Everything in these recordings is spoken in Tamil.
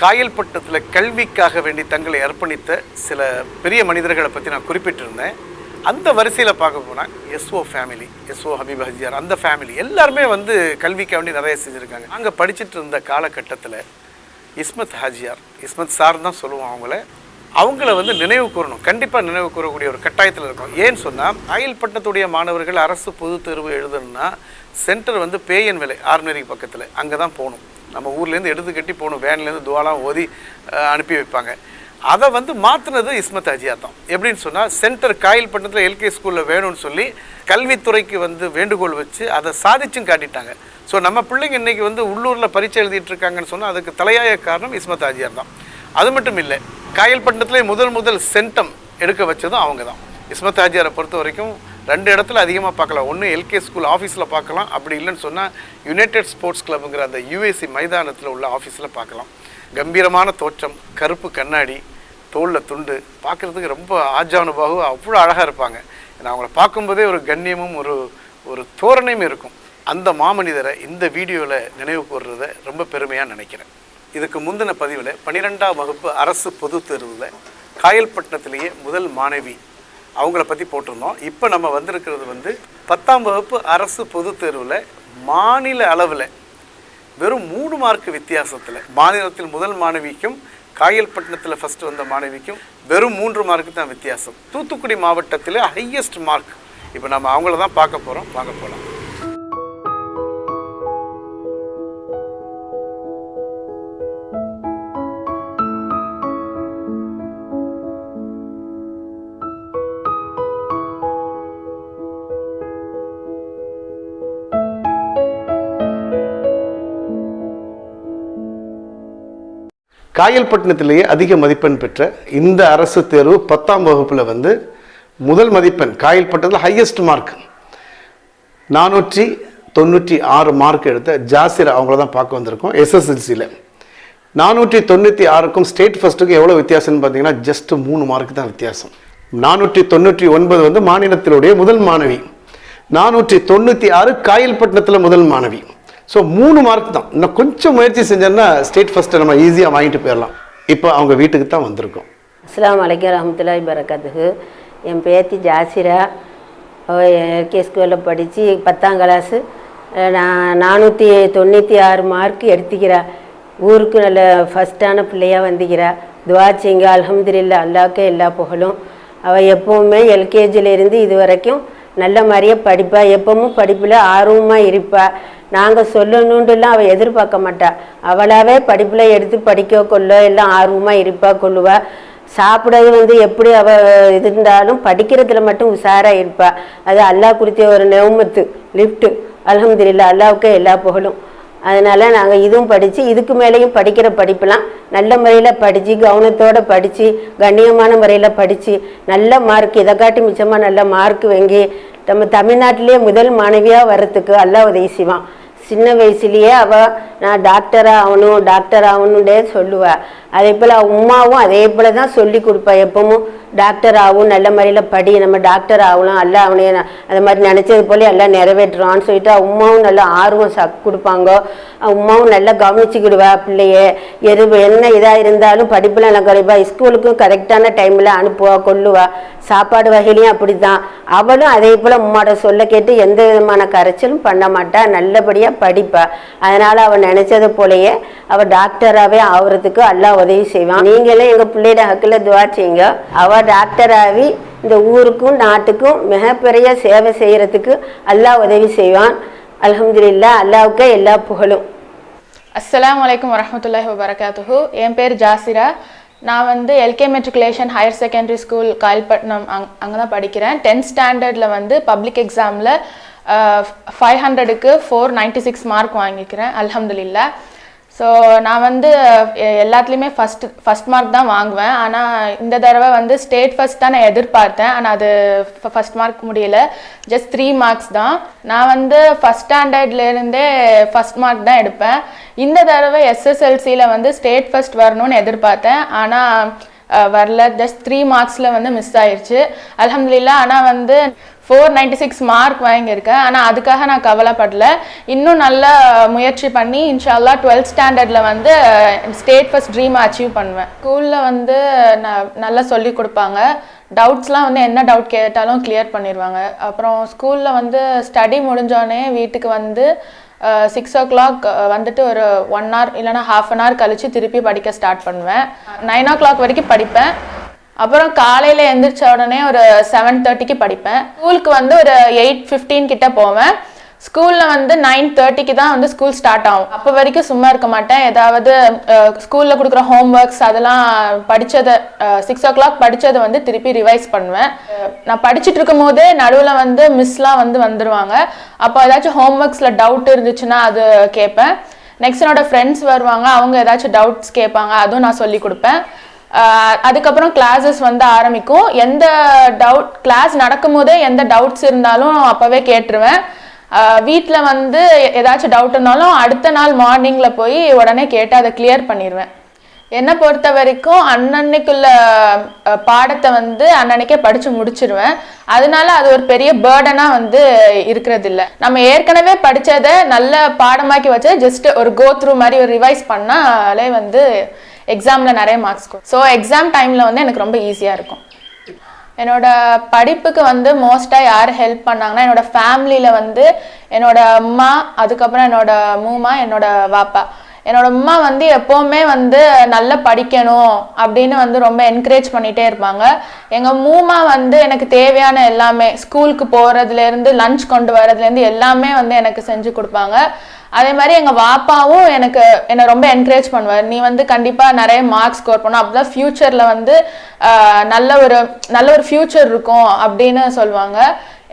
காயல்பட்டத்தில் கல்விக்காக வேண்டி தங்களை அர்ப்பணித்த சில பெரிய மனிதர்களை பற்றி நான் குறிப்பிட்டிருந்தேன். அந்த வரிசையில் பார்க்க போனால் S O family S O Habib Hajiyar அந்த ஃபேமிலி எல்லாருமே வந்து கல்விக்காக வேண்டி நிறைய செஞ்சுருக்காங்க. அங்கே படிச்சுட்டு இருந்த காலகட்டத்தில் இஸ்மத் ஹாஜியார் இஸ்மத் சார் தான் சொல்லுவோம் அவங்கள. அவங்கள வந்து நினைவு கூறணும். கண்டிப்பாக நினைவு கூறக்கூடிய ஒரு கட்டாயத்தில் இருக்கும். ஏன்னு சொன்னால் ஆயில் பட்டத்துடைய மாணவர்கள் அரசு பொதுத் தேர்வு எழுதணும்னா சென்டர் வந்து பேயன் விலை ஆர்டினரி பக்கத்தில். அங்கே தான் போகணும். நம்ம ஊர்லேருந்து எடுத்து கட்டி போகணும். வேன்லேருந்து துவாலாம் ஓதி அனுப்பி வைப்பாங்க. அதை வந்து மாற்றினது இஸ்மத் அஜியா தான். எப்படின்னு சொன்னால் சென்டர் காயல்பட்டணத்தில் எல்கே ஸ்கூலில் வேணும்னு சொல்லி கல்வித்துறைக்கு வந்து வேண்டுகோள் வச்சு அதை சாதிச்சும் காட்டிட்டாங்க. ஸோ நம்ம பிள்ளைங்க இன்றைக்கி வந்து உள்ளூரில் பரீட்சை எழுதிட்டு இருக்காங்கன்னு சொன்னால் அதுக்கு தலையாய காரணம் இஸ்மத் ஆஜியார் தான். அது மட்டும் இல்லை காயல்பட்டினத்திலே முதல் முதல் சென்டம் எடுக்க வச்சதும் அவங்க தான். இஸ்மத் ஆஜியாரை பொறுத்த வரைக்கும் ரெண்டு இடத்துல அதிகமாக பார்க்கலாம். ஒன்று எல்கே ஸ்கூல் ஆஃபீஸில் பார்க்கலாம். அப்படி இல்லைன்னு சொன்னால் யுனைடெட் ஸ்போர்ட்ஸ் கிளப்புங்கிற அந்த யூஎஸ்சி மைதானத்தில் உள்ள ஆஃபீஸில் பார்க்கலாம். கம்பீரமான தோற்றம் கருப்பு கண்ணாடி தோளில் துண்டு. பார்க்குறதுக்கு ரொம்ப ஆஜானுபாகவும் அவ்வளோ அழகாக இருப்பாங்க. ஏன்னா அவங்கள பார்க்கும்போதே ஒரு கண்ணியமும் ஒரு ஒரு தோரணையும் இருக்கும். அந்த மாமனிதரை இந்த வீடியோவில் நினைவு கூறுறத ரொம்ப பெருமையாக நினைக்கிறேன். இதுக்கு முந்தின பதிவில் பன்னிரெண்டாம் வகுப்பு அரசு பொதுத் தேர்வில் காயல்பட்டினத்திலேயே முதல் மாணவி அவங்கள பற்றி போட்டிருந்தோம். இப்போ நம்ம வந்திருக்கிறது வந்து பத்தாம் வகுப்பு அரசு பொதுத் தேர்வில் மாநில அளவில் வெறும் மூணு மார்க் வித்தியாசத்தில் மாநிலத்தில் முதல் மாணவிக்கும் காயல்பட்டினத்தில் ஃபஸ்ட்டு வந்த மாணவிக்கும் வெறும் மூன்று மார்க்கு தான் வித்தியாசம். தூத்துக்குடி மாவட்டத்தில் ஹையஸ்ட் மார்க் இப்போ நம்ம அவங்கள தான் பார்க்க போகிறோம் வாங்க போகலாம் காயல்பட்டினத்திலேயே அதிக மதிப்பெண் பெற்ற இந்த அரசு தேர்வு பத்தாம் வகுப்பில் வந்து முதல் மதிப்பெண் காயல்பட்டத்தில் ஹையஸ்ட் மார்க் நானூற்றி தொண்ணூற்றி ஆறு மார்க் எடுத்த ஜாசிர் அவங்கள தான் பார்க்க வந்திருக்கோம் எஸ்எஸ்எல்சியில் நானூற்றி தொண்ணூற்றி ஆறுக்கும் ஸ்டேட் ஃபஸ்ட்டுக்கும் எவ்வளோ வித்தியாசம்னு பார்த்தீங்கன்னா ஜஸ்ட் மூணு மார்க் தான் வித்தியாசம். நானூற்றி தொண்ணூற்றி ஒன்பது வந்து மாநிலத்தினுடைய முதல் மாணவி. நானூற்றி தொண்ணூற்றி ஆறு காயல்பட்டினத்தில் முதல் மாணவி. ஸோ மூணு மார்க் தான். இன்னும் கொஞ்சம் முயற்சி செஞ்சோன்னா ஸ்டேட் ஃபஸ்ட்டை நம்ம ஈஸியாக வாங்கிட்டு போயிடலாம். இப்போ அவங்க வீட்டுக்கு தான் வந்திருக்கோம். அஸ்ஸலாமு அலைக்கும் ரஹமத்துல்லாஹி பரக்காத்துக்கு என் பேத்தி ஜாசிரா அவள் எல்கே ஸ்கூலில் படித்து பத்தாம் கிளாஸு நான் நானூற்றி தொண்ணூற்றி ஆறு மார்க் எடுத்துக்கிறா. ஊருக்கு நல்ல ஃபஸ்ட்டான பிள்ளையாக வந்துக்கிறா. துவா செய்ங்க அல்ஹம்துலில்லாஹ். அல்லாவுக்கே எல்லா புகழும். அவள் எப்போவுமே எல்கேஜிலேருந்து இது வரைக்கும் நல்ல மாதிரியே படிப்பாள் எப்பவும் படிப்பில் ஆர்வமாக இருப்பாள் நாங்கள் சொல்லணுன்ட்டுலாம் அவள் எதிர்பார்க்க மாட்டா. அவளாவே படிப்பில் எடுத்து படிக்க கொள்ள எல்லாம் ஆர்வமாக இருப்பா கொள்ளுவா. சாப்பிடறது வந்து எப்படி அவ இது இருந்தாலும் படிக்கிறதுல மட்டும் உஷாராக இருப்பா. அது அல்லாஹ் குறித்த ஒரு நெவமத்து லிஃப்ட்டு அல்ஹம்துலில்லாஹ் அல்லாவுக்கே எல்லா புகழும். அதனால் நாங்கள் இதுவும் படித்து இதுக்கு மேலேயும் படிக்கிற படிப்பெல்லாம் நல்ல முறையில் படித்து கவனத்தோடு படித்து கண்ணியமான முறையில் படித்து நல்ல மார்க் இதை காட்டி மிச்சமாக நல்ல மார்க் வாங்கி நம்ம தமிழ்நாட்டிலேயே முதல் மாணவியாக வர்றதுக்கு அல்லாஹ் உதவி செய்வான் சின்ன வயசுலேயே அவள் நான் டாக்டராக ஆகணும் டாக்டர் ஆகணுன்னே சொல்லுவேன் அதே போல் உமாவும் அதே போல் தான் சொல்லி கொடுப்பா. எப்பவும் டாக்டர் ஆகும் நல்ல முறையில் படி நம்ம டாக்டர் ஆகணும் எல்லாம் அவனே அது மாதிரி நினச்சது போல எல்லாம் நிறைவேற்றுவான்னு சொல்லிட்டு உமாவும் நல்ல ஆர்வம் ச கொடுப்பாங்க. உமாவும் நல்லா கவனிச்சுக்கிடுவா பிள்ளைய. எது என்ன இதாக இருந்தாலும் படிப்பில் நல்லா கவனிப்பா. ஸ்கூலுக்கும் கரெக்டான டைமில் அனுப்புவா கொள்ளுவா சாப்பாடு வகையிலையும் அப்படி தான் அவளும் அதே போல் உம்மாட சொல்ல கேட்டு எந்த விதமான கரைச்சலும் பண்ண மாட்டா. நல்லபடியாக படிப்பா. அதனால் அவள் நினச்சது போலயே அவள் டாக்டராகவே ஆகுறதுக்கு அல்லாஹ் உதவி செய்வான். நீங்களும் எங்கள் பிள்ளையோட ஹக்கில் துவா செய்யுங்க. அவள் டாக்டராகி இந்த ஊருக்கும் நாட்டுக்கும் மிகப்பெரிய சேவை செய்கிறதுக்கு அல்லாஹ் உதவி செய்வான். அல்ஹம்துலில்லாஹ் அல்லாவுக்கே எல்லா புகழும். அஸ்லாம் வலைக்கம் வரஹ்மத்துல்லாஹி வபரகாத்துஹு. என் பேர் ஜாசிரா. நான் வந்து L K matriculation higher secondary school Kayalpattinam அங் அங்கே தான் படிக்கிறேன். டென்த் ஸ்டாண்டர்டில் வந்து பப்ளிக் எக்ஸாமில் ஃபைவ் ஹண்ட்ரடுக்கு ஃபோர் நைன்ட்டி சிக்ஸ் மார்க் வாங்கிக்கிறேன். அல்ஹம்துலில்லாஹ் ஸோ நான் வந்து எல்லாத்துலேயுமே ஃபஸ்ட் ஃபஸ்ட் மார்க் தான் வாங்குவேன். ஆனால் இந்த தடவை வந்து ஸ்டேட் ஃபஸ்ட் தான் நான் எதிர்பார்த்தேன். ஆனால் அது ஃபஸ்ட் மார்க் முடியல. ஜஸ்ட் த்ரீ மார்க்ஸ் தான். நான் வந்து ஃபஸ்ட் ஸ்டாண்டர்ட்லேருந்தே ஃபஸ்ட் மார்க் தான் எடுப்பேன். இந்த தடவை எஸ்எஸ்எல்சியில் வந்து ஸ்டேட் ஃபஸ்ட் வரணும்னு எதிர்பார்த்தேன். ஆனால் வரல. ஜஸ்ட் த்ரீ மார்க்ஸில் வந்து மிஸ் ஆயிடுச்சு அலமதுல்லா ஆனால் வந்து ஃபோர் நைன்டி சிக்ஸ் மார்க் வாங்கியிருக்கேன். ஆனால் அதுக்காக நான் கவலைப்படல. இன்னும் நல்ல முயற்சி பண்ணி இன்ஷால்லா டுவெல்த் ஸ்டாண்டர்டில் வந்து ஸ்டேட் ஃபஸ்ட் ட்ரீமை அச்சீவ் பண்ணுவேன். ஸ்கூலில் வந்து நான் நல்லா சொல்லி கொடுப்பாங்க. டவுட்ஸ்லாம் வந்து என்ன டவுட் கேட்டாலும் கிளியர் பண்ணிடுவாங்க அப்புறம் ஸ்கூலில் வந்து ஸ்டடி முடிஞ்சோடனே வீட்டுக்கு வந்து சிக்ஸ் ஓ கிளாக் வந்துட்டு ஒரு ஒன் ஹவர் இல்லைனா ஹாஃப் அன் ஹவர் கழித்து திருப்பி படிக்க ஸ்டார்ட் பண்ணுவேன். நைன் ஓ கிளாக் வரைக்கும் படிப்பேன். அப்புறம் காலையில் எந்திரிச்ச உடனே ஒரு செவன் தேர்ட்டிக்கு படிப்பேன். ஸ்கூலுக்கு வந்து ஒரு எயிட் ஃபிஃப்டீன் கிட்ட போவேன். ஸ்கூலில் வந்து நைன் தேர்ட்டிக்கு தான் வந்து ஸ்கூல் ஸ்டார்ட் ஆகும். அப்போ வரைக்கும் சும்மா இருக்க மாட்டேன். ஏதாவது ஸ்கூலில் கொடுக்குற ஹோம் ஒர்க்ஸ் அதெல்லாம் படித்ததை சிக்ஸ் ஓ கிளாக் படித்ததை வந்து திருப்பி ரிவைஸ் பண்ணுவேன். நான் படிச்சுட்டு இருக்கும் போதே நடுவில் வந்து மிஸ்லாம் வந்து வந்துடுவாங்க அப்போ ஏதாச்சும் ஹோம் ஒர்க்ஸில் டவுட் இருந்துச்சுன்னா அது கேட்பேன். நெக்ஸ்ட் என்னோட ஃப்ரெண்ட்ஸ் வருவாங்க. அவங்க ஏதாச்சும் டவுட்ஸ் கேட்பாங்க. அதுவும் நான் சொல்லி கொடுப்பேன். அதுக்கப்புறம் கிளாஸஸ் வந்து ஆரம்பிக்கும். எந்த டவுட் கிளாஸ் நடக்கும்போதே எந்த டவுட்ஸ் இருந்தாலும் அப்போவே கேட்டுருவேன். வீட்டில் வந்து ஏதாச்சும் டவுட் இருந்தாலும் அடுத்த நாள் மார்னிங்கில் போய் உடனே கேட்டு அதை கிளியர் பண்ணிடுவேன் என்னை பொறுத்த வரைக்கும் அன்னன்னைக்குள்ள பாடத்தை வந்து அன்னன்னைக்கே படித்து முடிச்சிருவேன். அதனால அது ஒரு பெரிய பேர்டனாக வந்து இருக்கிறது இல்லை நம்ம ஏற்கனவே படித்ததை நல்ல பாடமாக்கி வச்சு ஜஸ்ட் ஒரு கோ த்ரூ மாதிரி ஒரு ரிவைஸ் பண்ணாலே வந்து எக்ஸாமில் நிறைய மார்க்ஸ் ஸோ எக்ஸாம் டைமில் வந்து எனக்கு ரொம்ப ஈஸியாக இருக்கும். என்னோட படிப்புக்கு வந்து மோஸ்ட்டாக யார் ஹெல்ப் பண்ணாங்கன்னா என்னோட ஃபேமிலியில் வந்து என்னோட அம்மா அதுக்கப்புறம் என்னோட மூமா என்னோட வாப்பா. என்னோட அம்மா வந்து எப்போவுமே வந்து நல்லா படிக்கணும் அப்படின்னு வந்து ரொம்ப என்கரேஜ் பண்ணிகிட்டே இருப்பாங்க. எங்கள் மூமா வந்து எனக்கு தேவையான எல்லாமே ஸ்கூலுக்கு போகிறதுலேருந்து லஞ்ச் கொண்டு வரதுலேருந்து எல்லாமே வந்து எனக்கு செஞ்சு கொடுப்பாங்க. அதே மாதிரி எங்கள் வாப்பாவும் எனக்கு என்னை ரொம்ப என்கரேஜ் பண்ணுவார். நீ வந்து கண்டிப்பாக நிறைய மார்க்ஸ் ஸ்கோர் பண்ணணும். அப்போ தான் ஃப்யூச்சரில் வந்து நல்ல ஒரு நல்ல ஒரு ஃப்யூச்சர் இருக்கும் அப்படின்னு சொல்லுவாங்க.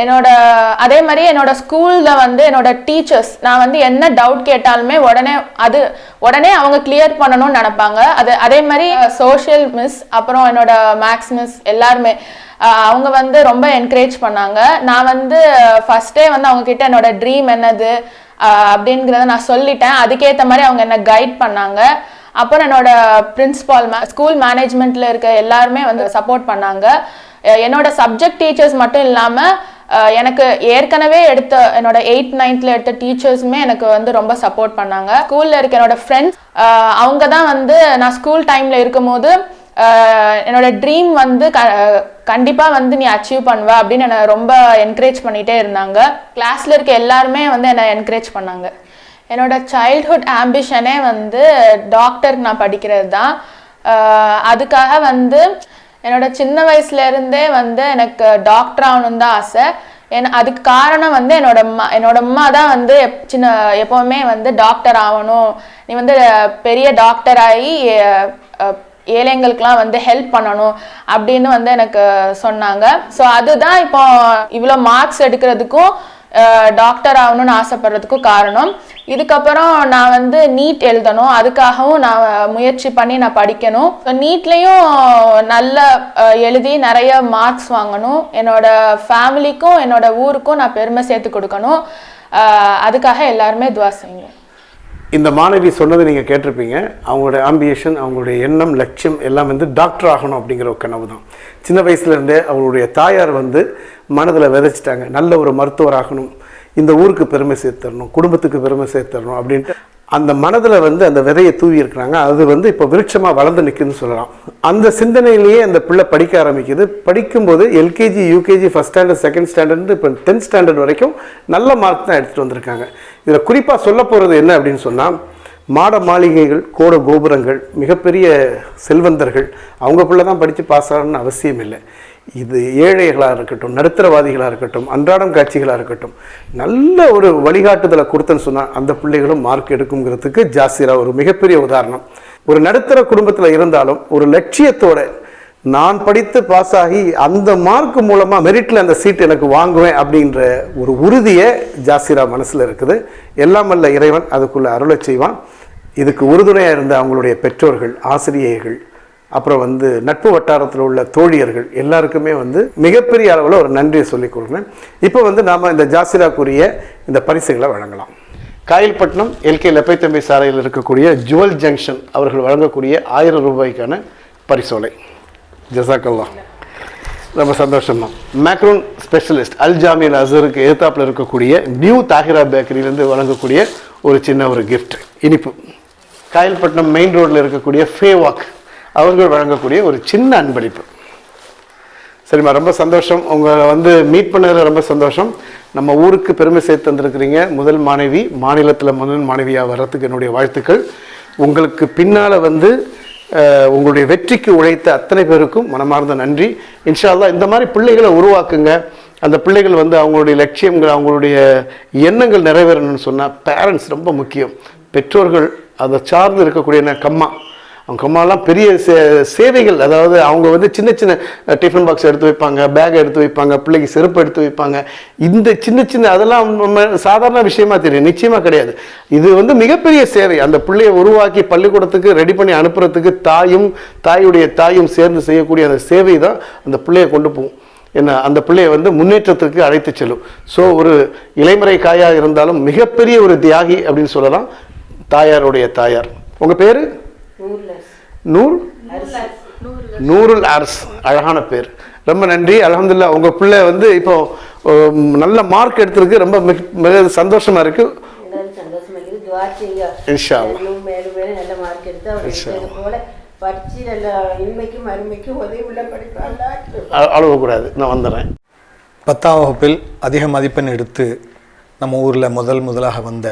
என்னோட அதே மாதிரி என்னோட ஸ்கூலில் வந்து என்னோட டீச்சர்ஸ் நான் வந்து என்ன டவுட் கேட்டாலுமே உடனே அது உடனே அவங்க கிளியர் பண்ணணும்னு நினைப்பாங்க. அது அதே மாதிரி சோஷியல் மிஸ் அப்புறம் என்னோட மேக்ஸ் மிஸ் எல்லாருமே அவங்க வந்து ரொம்ப என்கரேஜ் பண்ணாங்க. நான் வந்து ஃபஸ்ட்டே வந்து அவங்க கிட்ட என்னோட ட்ரீம் என்னது அப்படிங்கிறத நான் சொல்லிட்டேன். அதுக்கேற்ற மாதிரி அவங்க என்ன கைட் பண்ணாங்க. அப்புறம் என்னோட பிரின்சிபால் ஸ்கூல் மேனேஜ்மெண்ட்ல இருக்க எல்லாருமே வந்து சப்போர்ட் பண்ணாங்க. என்னோட சப்ஜெக்ட் டீச்சர்ஸ் மட்டும் இல்லாமல் எனக்கு ஏற்கனவே எடுத்த என்னோட எயிட் நைன்த்தில் எடுத்த டீச்சர்ஸுமே எனக்கு வந்து ரொம்ப சப்போர்ட் பண்ணாங்க. ஸ்கூலில் இருக்க என்னோட ஃப்ரெண்ட்ஸ் அவங்க தான் வந்து நான் ஸ்கூல் டைமில் இருக்கும்போது என்னோட ட்ரீம் வந்து க கண்டிப்பாக வந்து நீ அச்சீவ் பண்ணுவ அப்படின்னு என்னை ரொம்ப என்கரேஜ் பண்ணிகிட்டே இருந்தாங்க. கிளாஸில் இருக்க எல்லாருமே வந்து என்னை என்கரேஜ் பண்ணாங்க. என்னோட சைல்ட்ஹுட் ஆம்பிஷனே வந்து டாக்டர் நான் படிக்கிறது தான். அதுக்காக வந்து என்னோட சின்ன வயசுலேருந்தே வந்து எனக்கு டாக்டர் ஆகணும் தான் ஆசை. என் அதுக்கு காரணம் வந்து என்னோட அம்மா என்னோட அம்மா தான் வந்து எப்- சின்ன எப்போவுமே வந்து டாக்டர் ஆகணும். நீ வந்து பெரிய டாக்டர் ஆகி ஏழைங்களுக்குலாம் வந்து ஹெல்ப் பண்ணணும் அப்படின்னு வந்து எனக்கு சொன்னாங்க. ஸோ அதுதான் இப்போ இவ்வளோ மார்க்ஸ் எடுக்கிறதுக்கும் டாக்டர் ஆகணும்னு ஆசைப்படுறதுக்கும் காரணம். இதுக்கப்புறம் நான் வந்து நீட் எழுதணும். அதுக்காகவும் நான் முயற்சி பண்ணி நான் படிக்கணும். ஸோ நீட்லேயும் நல்ல எழுதி நிறைய மார்க்ஸ் வாங்கணும். என்னோட ஃபேமிலிக்கும் என்னோட ஊருக்கும் நான் பெருமை சேர்த்து கொடுக்கணும். அதுக்காக எல்லாருமே துவா செய்யுங்க இந்த மாணவி சொன்னதை நீங்கள் கேட்டிருப்பீங்க. அவங்களுடைய ஆம்பியேஷன் அவங்களுடைய எண்ணம் லட்சியம் எல்லாம் வந்து டாக்டர் ஆகணும் அப்படிங்கிற ஒரு கனவு தான் சின்ன வயசுலேருந்தே அவங்களுடைய தாயார் வந்து மனதில் விதைச்சிட்டாங்க. நல்ல ஒரு மருத்துவர் ஆகணும். இந்த ஊருக்கு பெருமை சேர்த்தரணும் குடும்பத்துக்கு பெருமை சேர்த்தரணும் அப்படின்ட்டு அந்த மனதில் வந்து அந்த விதையை தூவி இருக்கிறாங்க. அது வந்து இப்போ விருட்சமாக வளர்ந்து நிற்குதுன்னு சொல்லலாம். அந்த சிந்தனையிலேயே அந்த பிள்ளை படிக்க ஆரம்பிக்குது. படிக்கும்போது LKG UKG first standard second standard இப்போ டென்த் ஸ்டாண்டர்ட் வரைக்கும் நல்ல மார்க் தான் எடுத்துகிட்டு வந்திருக்காங்க. இதில் குறிப்பாக சொல்ல போகிறது என்ன அப்படின்னு சொன்னால் மாட மாளிகைகள் கோட கோபுரங்கள் மிகப்பெரிய செல்வந்தர்கள் அவங்க பிள்ளை தான் படித்து பாஸ் ஆகணும்னு அவசியம் இல்லை. இது ஏழைகளாக இருக்கட்டும் நடுத்தரவாதிகளாக இருக்கட்டும் அன்றாடம் காட்சிகளாக இருக்கட்டும் நல்ல ஒரு வழிகாட்டுதலை கொடுத்தேன்னு சொன்னால் அந்த பிள்ளைகளும் மார்க் எடுக்குங்கிறதுக்கு ஜாஸ்திரா ஒரு மிகப்பெரிய உதாரணம். ஒரு நடுத்தர குடும்பத்தில் இருந்தாலும் ஒரு லட்சியத்தோட நான் படித்து பாஸ் ஆகி அந்த மார்க் மூலமாக மெரிட்டில் அந்த சீட் எனக்கு வாங்குவேன் அப்படின்ற ஒரு உறுதியை ஜாசிரா மனசில் இருக்குது. எல்லாம் அல்ல இறைவன் அதுக்குள்ளே அருளை செய்வான். இதுக்கு உறுதுணையாக இருந்த அவங்களுடைய பெற்றோர்கள் ஆசிரியர்கள் அப்புறம் வந்து நட்பு வட்டாரத்தில் உள்ள தோழியர்கள் எல்லாருக்குமே வந்து மிகப்பெரிய அளவில் ஒரு நன்றியை சொல்லிக் கொடுக்குறேன். இப்போ வந்து நாம் இந்த ஜாசிராக்குரிய இந்த பரிசுகளை வழங்கலாம். காயல்பட்டினம் எல்கே லெப்பைத்தம்பி சாலையில் இருக்கக்கூடிய ஜுவல் ஜங்ஷன் அவர்கள் வழங்கக்கூடிய ஆயிரம் ரூபாய்க்கான பரிசோலை. ஜசாக்கல்லா. ரொம்ப சந்தோஷமா மேக்ரோன் ஸ்பெஷலிஸ்ட் அல் ஜாமியல் அசருக்கு எதிர்த்தாப்பில் இருக்கக்கூடிய நியூ தாகிரா பேக்கரியிலேருந்து வழங்கக்கூடிய ஒரு சின்ன ஒரு கிஃப்ட் இனிப்பு. காயல்பட்டினம் மெயின் ரோட்டில் இருக்கக்கூடிய ஃபேவாக் அவர்கள் வழங்கக்கூடிய ஒரு சின்ன அன்பளிப்பு. சரிம்மா ரொம்ப சந்தோஷம். உங்களை வந்து மீட் பண்ணதில் ரொம்ப சந்தோஷம். நம்ம ஊருக்கு பெருமை சேர்த்து தந்திருக்கிறீங்க. முதல் மாணவி மாநிலத்தில் முதல் மாணவியாக வர்றதுக்கு என்னுடைய வாழ்த்துக்கள். உங்களுக்கு பின்னால் வந்து உங்களுடைய வெற்றிக்கு உழைத்த அத்தனை பேருக்கும் மனமார்ந்த நன்றி. இன்ஷா இந்த மாதிரி பிள்ளைகளை உருவாக்குங்க. அந்த பிள்ளைகள் வந்து அவங்களுடைய லட்சியங்கள் அவங்களுடைய எண்ணங்கள் நிறைவேறணும்னு சொன்னால் பேரண்ட்ஸ் ரொம்ப முக்கியம். பெற்றோர்கள் அதை சார்ந்து இருக்கக்கூடிய கம்மா? அவங்க அம்மாலாம் பெரிய சே சேவைகள் அதாவது அவங்க வந்து சின்ன சின்ன டிஃபன் பாக்ஸ் எடுத்து வைப்பாங்க பேக் எடுத்து வைப்பாங்க பிள்ளைக்கு செருப்பு எடுத்து வைப்பாங்க. இந்த சின்ன சின்ன அதெல்லாம் நம்ம சாதாரண விஷயமா தெரியும் நிச்சயமாக கிடையாது. இது வந்து மிகப்பெரிய சேவை. அந்த பிள்ளையை உருவாக்கி பள்ளிக்கூடத்துக்கு ரெடி பண்ணி அனுப்புறதுக்கு தாயும் தாயுடைய தாயும் சேர்ந்து செய்யக்கூடிய அந்த சேவை தான் அந்த பிள்ளையை கொண்டு போகும். என்ன அந்த பிள்ளையை வந்து முன்னேற்றத்திற்கு அழைத்து செல்லும். ஸோ ஒரு இலைமறை காயாக இருந்தாலும் மிகப்பெரிய ஒரு தியாகி அப்படின்னு சொல்லலாம் தாயாருடைய தாயார். உங்கள் பேர்? நூர் நூருல் அரஸ். அழகான பேர். ரொம்ப நன்றி. அல்ஹம்துலில்லாஹ் உங்க பிள்ளை வந்து இப்போ நல்ல மார்க் எடுத்திருக்கு. ரொம்ப மிக மிக சந்தோஷமா இருக்கு. இன்ஷா அல்லாஹ். மேலும் மேலும் நல்ல மார்க் எடுத்து அவர் இன்ஷா எடுத்தது போல படிச்சு நல்ல இன்மைக்கும் அருமைக்கும் உதவி உள்ள படிப்பாங்க அ- அழுவக்கூடாது நான் வந்துடுறேன் பத்தாம் வகுப்பில் அதிக மதிப்பெண் எடுத்து நம்ம ஊரில் முதல் முதலாக வந்த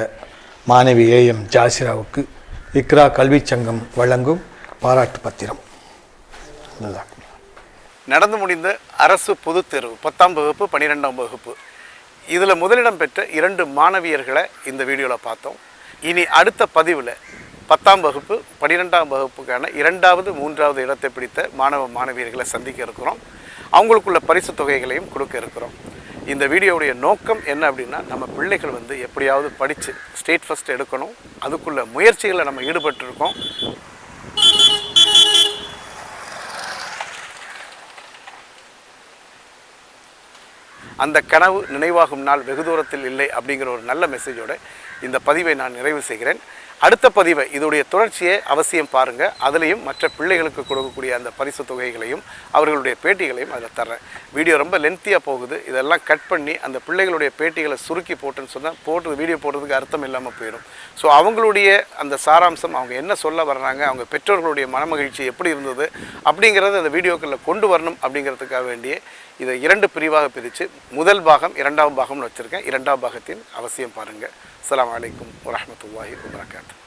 மாணவி ஏஎம் ஜாசிராவுக்கு இக்ரா கல்விச் சங்கம் வழங்கும் பாராட்டு பத்திரம். நடந்து முடிந்த அரசு பொதுத் தேர்வு பத்தாம் வகுப்பு பன்னிரெண்டாம் வகுப்பு. இதில் முதலிடம் பெற்ற இரண்டு மாணவியர்களை இந்த வீடியோவில் பார்த்தோம். இனி அடுத்த பதிவில் பத்தாம் வகுப்பு பன்னிரெண்டாம் வகுப்புக்கான இரண்டாவது மூன்றாவது இடத்தை பிடித்த மாணவ மாணவியர்களை சந்திக்க இருக்கிறோம். அவங்களுக்குள்ள பரிசு தொகைகளையும் கொடுக்க இருக்கிறோம். இந்த வீடியோவுடைய நோக்கம் என்ன அப்படின்னா நம்ம பிள்ளைகள் வந்து எப்படியாவது படித்து ஸ்டேட் ஃபஸ்ட் எடுக்கணும். அதுக்குள்ள முயற்சிகளை நம்ம ஈடுபட்டிருக்கோம். அந்த கனவு நினைவாகும் நாள் வெகு தூரத்தில் இல்லை அப்படிங்கிற ஒரு நல்ல மெசேஜோட இந்த பதிவை நான் நிறைவு செய்கிறேன். அடுத்த பதிவை இதோடைய தொடர்ச்சியை அவசியம் பாருங்கள் அதுலேயும் மற்ற பிள்ளைகளுக்கு கொடுக்கக்கூடிய அந்த பரிசு தொகைகளையும் அவர்களுடைய பேட்டிகளையும் அதில் தர்றேன். வீடியோ ரொம்ப லென்த்தியாக போகுது. இதெல்லாம் கட் பண்ணி அந்த பிள்ளைகளுடைய பேட்டிகளை சுருக்கி போட்டுன்னு சொன்னால் போட்டு வீடியோ போடுறதுக்கு அர்த்தம் இல்லாமல் போயிடும். ஸோ அவங்களுடைய அந்த சாராம்சம் அவங்க என்ன சொல்ல வர்றாங்க அவங்க பெற்றோர்களுடைய மனமகிழ்ச்சி எப்படி இருந்தது அப்படிங்கிறத அந்த வீடியோக்களில் கொண்டு வரணும் அப்படிங்கிறதுக்காக வேண்டிய இதை இரண்டு பிரிவாக பிரித்து முதல் பாகம் இரண்டாம் பாகம்னு வச்சுருக்கேன். இரண்டாம் பாகத்தின் அவசியம் பாருங்கள் அஸ்ஸலாமு அலைக்கும் வரஹ்மத்துல்லாஹி வபரகாத்துஹு